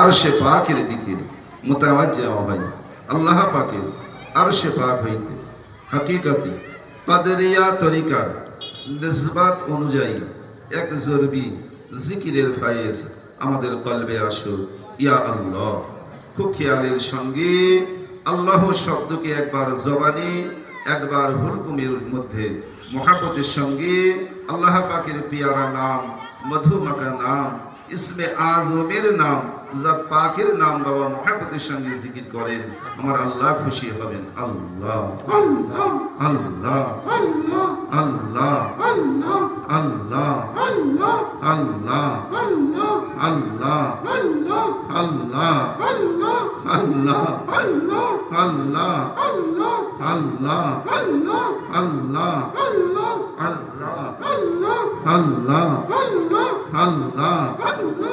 আরশে পাকের দিকে মোতাবাজ্জা হয়। আল্লাহ পাকের আরশে পাক হইতে। হাকিকতে, কাদেরিয়া তরিকার নিসবাত অনুযায়ী এক জরবি জিকিরের ফায়েজ আমাদের কলবে আসো ইয়া আল্লাহ খুব খেয়ালের সঙ্গে আল্লাহ শব্দকে একবার জবানে, একবার হুলকুমের মধ্যে মহাপতের সঙ্গে আল্লাহ পাকের পিয়ারা নাম মধুমাকা নাম, ইসমে আজমের নাম জাত পাকের নাম বাবা মহাপতের সঙ্গে জিকির করেন আমার আল্লাহ খুশি হবেন আল্লাহ আল্লাহ আল্লাহ আল্লাহ আল্লাহ আল্লাহ আল্লাহ আল্লাহ আল্লাহ আল্লাহ আল্লাহ আল্লাহ আল্লাহ আল্লাহ আল্লাহ আল্লাহ